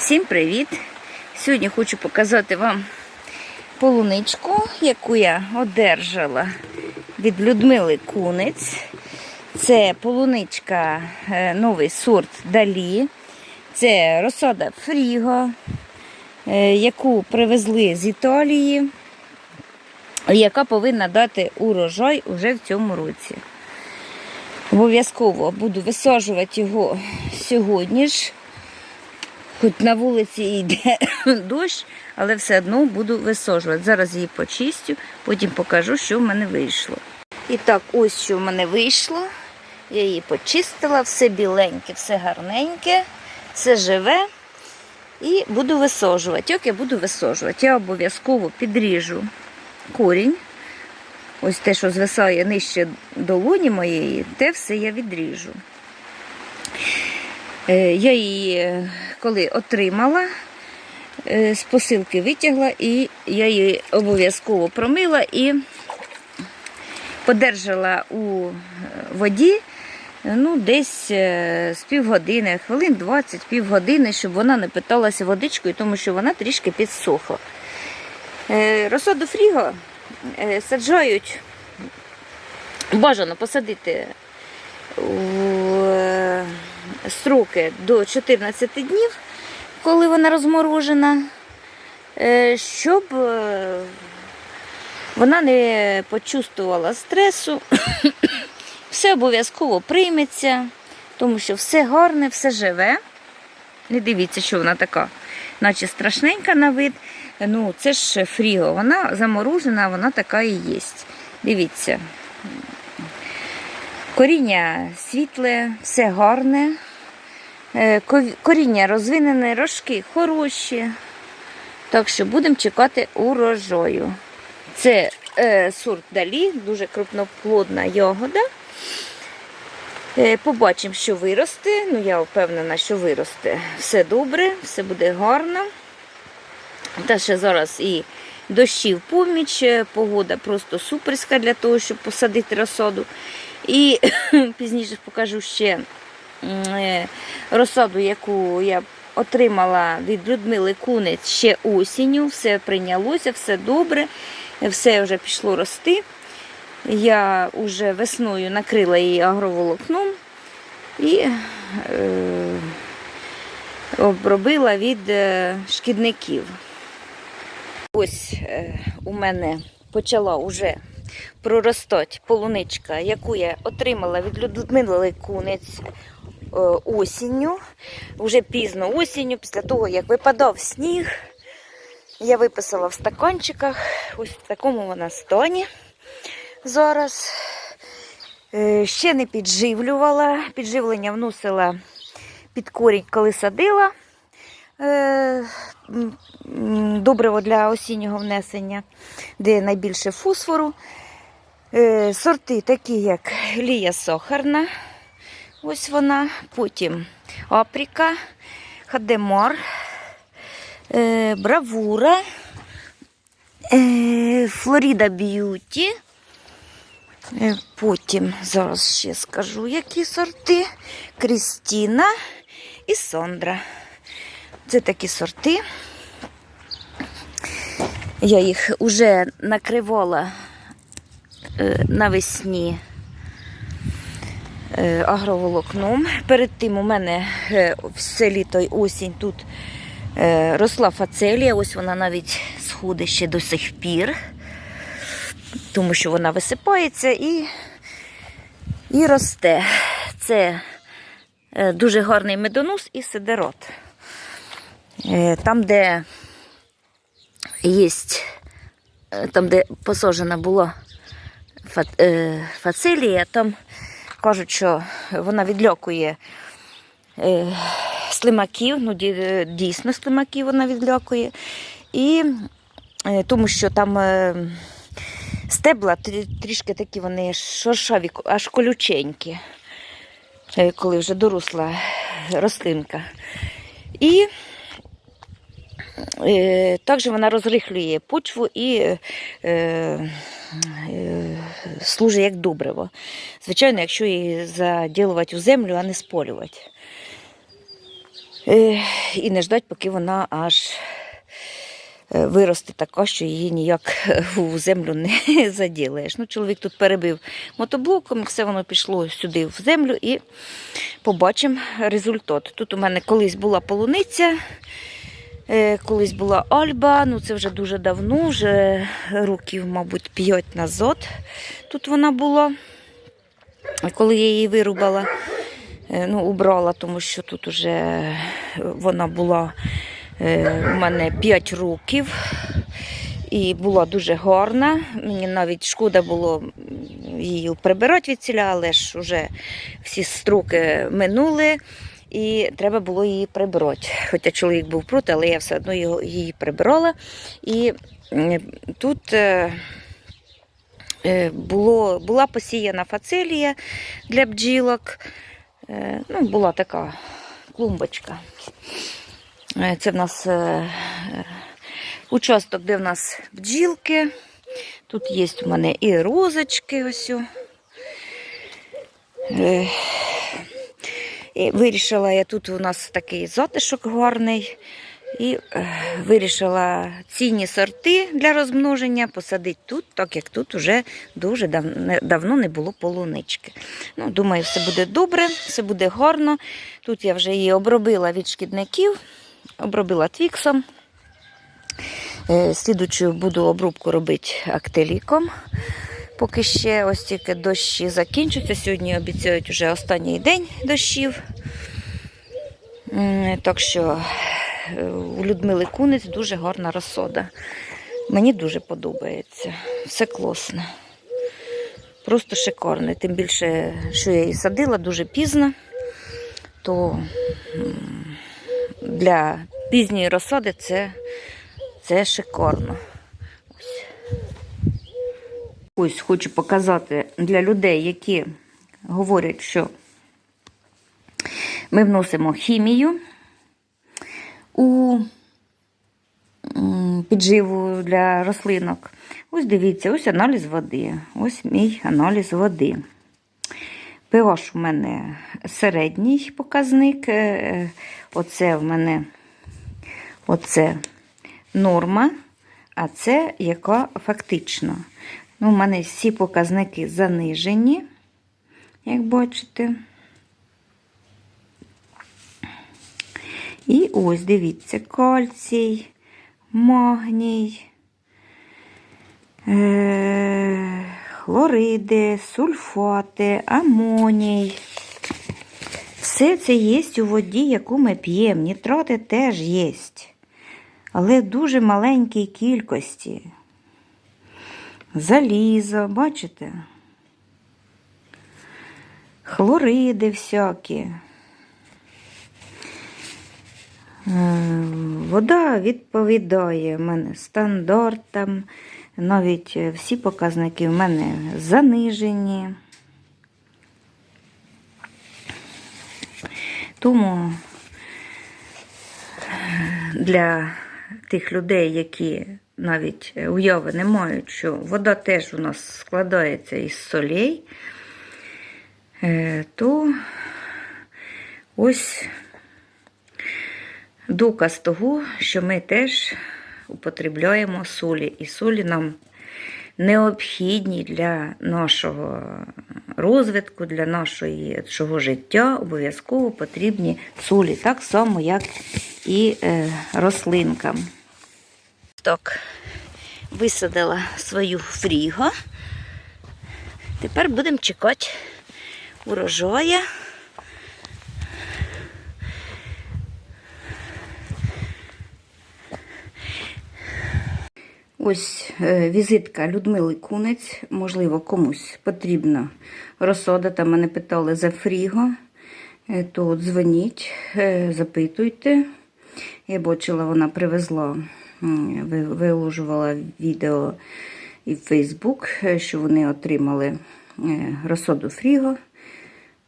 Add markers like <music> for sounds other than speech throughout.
Всім привіт! Сьогодні хочу показати вам полуничку, яку я одержала від Людмили Кунець. Це полуничка, е, новий сорт Далі. Це розсада Фріго, е, яку привезли з Італії, яка повинна дати урожай уже в цьому році. Обов'язково буду висаджувати його сьогодні ж. Хоч на вулиці йде <laughs> дощ, але все одно буду висаджувати. Зараз її почистю, потім покажу, що в мене вийшло. І так, ось що в мене вийшло. Я її почистила, все біленьке, все гарненьке, все живе. І буду висаджувати. Як я буду висаджувати? Я обов'язково підріжу корінь. Ось те, що звисає нижче долоні моєї, те все я відріжу. Е, Я її, коли отримала, е, з посилки витягла, і я її обов'язково промила і подержала у е, воді ну, десь е, з півгодини, хвилин 20, півгодини, щоб вона не питалася водичкою, тому що вона трішки підсохла. Е, Розсаду фріго е, саджають, бажано посадити у е, строки до 14 днів, коли вона розморожена, е, щоб е, вона не почувствувала стресу, <coughs> все обов'язково прийметься, тому що все гарне, все живе. Не дивіться, що вона така, наче страшненька на вид. Ну, це ж фріго, вона заморожена, вона така і є. Дивіться. Коріння світле, все гарне. Е, Коріння розвинене, рожки хороші. Так що будемо чекати урожаю. Це е, сорт далі, дуже крупноплодна ягода. Е, побачимо, що виросте. Ну, я впевнена, що виросте. Все добре, все буде гарно. Та ще зараз і дощів поміч, е, погода просто суперська для того, щоб посадити розсаду. І <coughs> пізніше покажу ще е, розсаду, яку я отримала від Людмили Кунець ще осінню. Все прийнялося, все добре, все вже пішло рости. Я вже весною накрила її агроволокном і е, обробила від е, шкідників. Ось е, у мене почала вже проростати полуничка, яку я отримала від Людмили Кунець е, осінню, вже пізно осінню, після того, як випадав сніг. Я виписала в стаканчиках, ось в такому вона стані зараз. Е, Ще не підживлювала. Підживлення вносила під корінь, коли садила. Е, Добриво для осіннього внесення, де найбільше фосфору. Е, Сорти такі, як Лія Сохарна, ось вона, потім Апріка, Хадемар, е, Бравура, е, Флоріда Б'юті. Потім зараз ще скажу, які сорти. Крістіна і Сондра. Це такі сорти. Я їх вже накривала навесні е, агроволокном. Перед тим у мене е, все літо й осінь тут е, росла фацелія. Ось вона навіть сходить ще до сих пір тому що вона висипається і, і росте. Це е, дуже гарний медонос і сидерот. Е, Там, де є, там, де посаджена була е, там кажуть, що вона відлякує е, слимаків, ну дійсно слимаків вона відлякує. І е, тому що там е, стебла трішки такі вони шершаві, аж колюченькі, е, коли вже доросла рослинка. І е, також вона розрихлює почву і е, е, служить як добриво. Звичайно, якщо її заділувати у землю, а не сполювати. Е, І не ждать, поки вона аж е, виросте така, що її ніяк е, <laughs> у землю не <laughs> заділаєш. Ну, чоловік тут перебив мотоблоком, все воно пішло сюди в землю і побачимо результат. Тут у мене колись була полуниця. Е, Колись була Альба, ну це вже дуже давно, вже років, мабуть, 5 назад. Тут вона була. Коли я її вирубала, е, ну, убрала, тому що тут вже вона була е, у мене 5 років і була дуже гарна. Мені навіть шкода було її прибирати від ціля, але ж вже всі строки минули. І треба було її прибирати. Хоча чоловік був проти, але я все одно його, її прибирала. І тут е, е, було, була посіяна фацелія для бджілок. Е, Ну, була така клумбочка. Це в нас участок, де в нас бджілки. Тут є у мене і розочки. Ось. І вирішила я тут у нас такий затишок гарний. І е, вирішила цінні сорти для розмноження посадити тут, так як тут вже дуже давно, давно не було полунички. Ну, думаю, все буде добре, все буде гарно. Тут я вже її обробила від шкідників, обробила твіксом. Е, Слідучу буду обробку робити актеліком. Поки ще ось тільки дощі закінчаться. Сьогодні обіцяють вже останній день дощів. Так що е, у Людмили Кунець дуже гарна розсода. Мені дуже подобається. Все класно. Просто шикарно. Тим більше, що я її садила дуже пізно, то для пізньої розсади це, це шикарно. Ось. Хочу показати для людей, які говорять, що ми вносимо хімію у підживу для рослинок. Ось дивіться, ось аналіз води. Ось мій аналіз води. pH у мене середній показник. Е, Оце в мене оце норма, а це яка фактично. Ну, у мене всі показники занижені, як бачите. І ось, дивіться, кальцій, магній, е- хлориди, сульфати, амоній. Все це є у воді, яку ми п'ємо. Нітрати теж є. Але в дуже маленькій кількості. Залізо, бачите? Хлориди всякі. Е, Вода відповідає в мене стандартам. Навіть всі показники в мене занижені. Тому е, для тих людей, які навіть е, уяви не мають, що вода теж у нас складається із солей, е, то ось доказ того, що ми теж употребляємо солі. І солі нам необхідні для нашого розвитку, для нашого життя. Обов'язково потрібні солі, так само, як і е, рослинкам. Так, висадила свою фріго. Тепер будемо чекати урожая. Ось е, візитка Людмили Кунець. Можливо, комусь потрібна розсода. Там мене питали за фріго. Е, То дзвоніть, е, запитуйте. Я бачила, вона привезла, виложувала відео і в Фейсбук, е, що вони отримали е, розсоду фріго.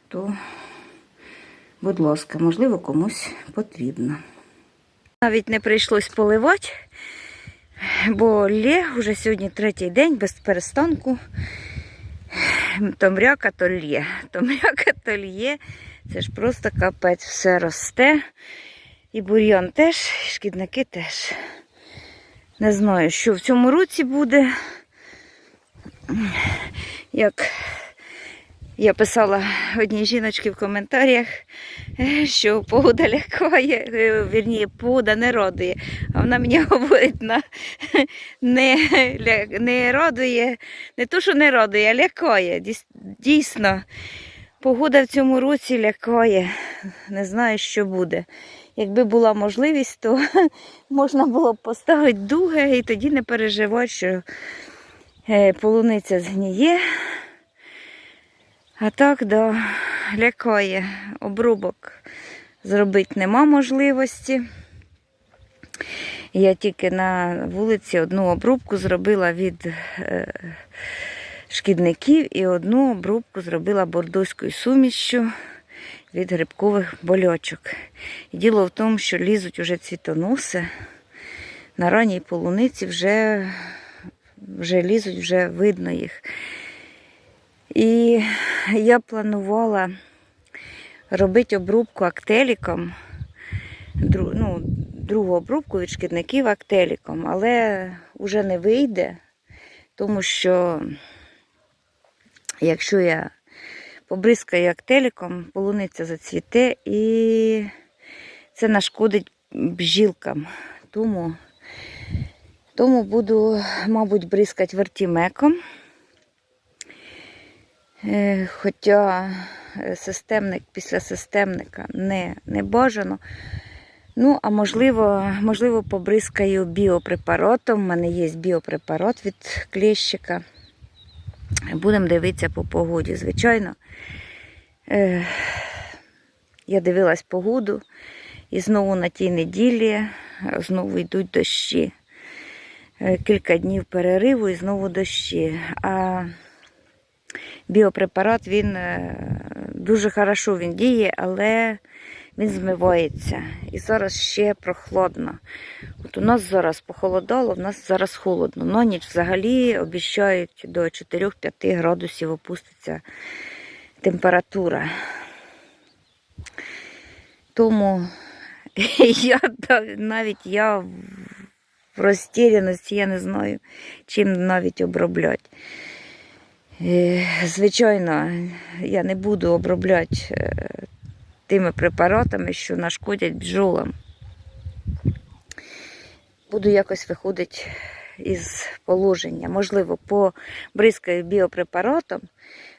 То, будь ласка, можливо, комусь потрібно. Навіть не прийшлось поливати, бо лє вже сьогодні третій день без перестанку. То мряка, то лє. То мряка, то лє. Це ж просто капець, все росте. І бур'ян теж, і шкідники теж. Не знаю, що в цьому році буде. Як я писала одній жіночці в коментарях, що погода лякає, е, вірні, погода не радує. А вона мені <laughs> говорить, на, не, не радує, не то, що не радує, а лякає. Дійсно, погода в цьому році лякає. Не знаю, що буде. Якби була можливість, то <laughs> можна було б поставити дуги і тоді не переживати, що е, полуниця згніє. А так, да, лякає. Обрубок зробити нема можливості. Я тільки на вулиці одну обрубку зробила від е, шкідників і одну обрубку зробила бордоською сумішчю від грибкових больочок. І діло в тому, що лізуть уже цвітоноси. На ранній полуниці вже, вже лізуть, вже видно їх. І я планувала робити обрубку актеліком, дру- ну, другу обрубку від шкідників актеліком, але вже не вийде, тому що якщо я побризкаю актеліком, полуниця зацвіте і це нашкодить бджілкам. Тому, тому буду, мабуть, бризкати вертімеком. Е, Хоча е, системник після системника не, не бажано. Ну, а можливо, можливо, побризкаю біопрепаратом. У мене є біопрепарат від кліщика. Будемо дивитися по погоді. Звичайно, е, я дивилась погоду, і знову на тій неділі знову йдуть дощі. Е, Кілька днів перериву і знову дощі. А біопрепарат він е, дуже хорошо він діє, але він змивається. І зараз ще прохладно. От у нас зараз похолодало, в нас зараз холодно. На ніч взагалі обіцяють до 4-5 градусів опуститься температура. Тому <laughs> я навіть я в розтіряності, я не знаю, чим навіть обробляти. Е, Звичайно, я не буду обробляти е, тими препаратами, що нашкодять бджолам. Буду якось виходити із положення. Можливо, побризкаю біопрепаратом,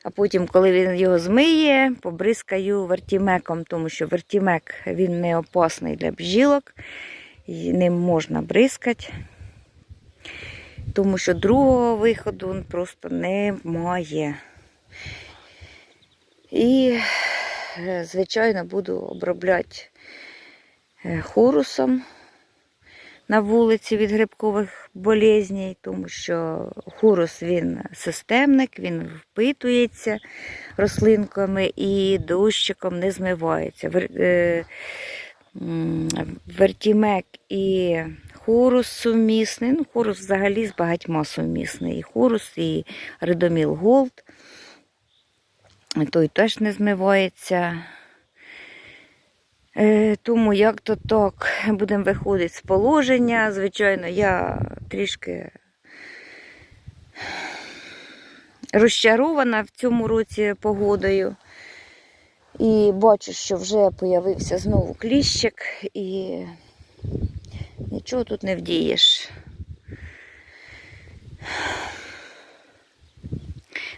а потім, коли він його змиє, побризкаю вертімеком, тому що вертімек він не опасний для бджілок, і ним можна бризкати. Тому що другого виходу просто немає. І, звичайно, буду обробляти е, хорусом на вулиці від грибкових болезней, тому що хорус він системник, він впитується рослинками і дощиком не змивається. Е, Вертімек і хорус сумісний. Ну, хорус взагалі з багатьма сумісний. І хорус, і редоміл голд. Той теж не змивається. Е, тому як то так будемо виходити з положення. Звичайно, я трішки розчарована в цьому році погодою. І бачу, що вже появився знову кліщик, і нічого тут не вдієш.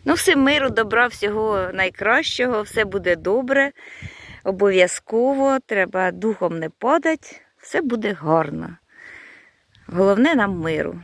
Ну, всім миру, добра, всього найкращого, все буде добре. Обов'язково треба духом не падати, все буде гарно. Головне нам миру.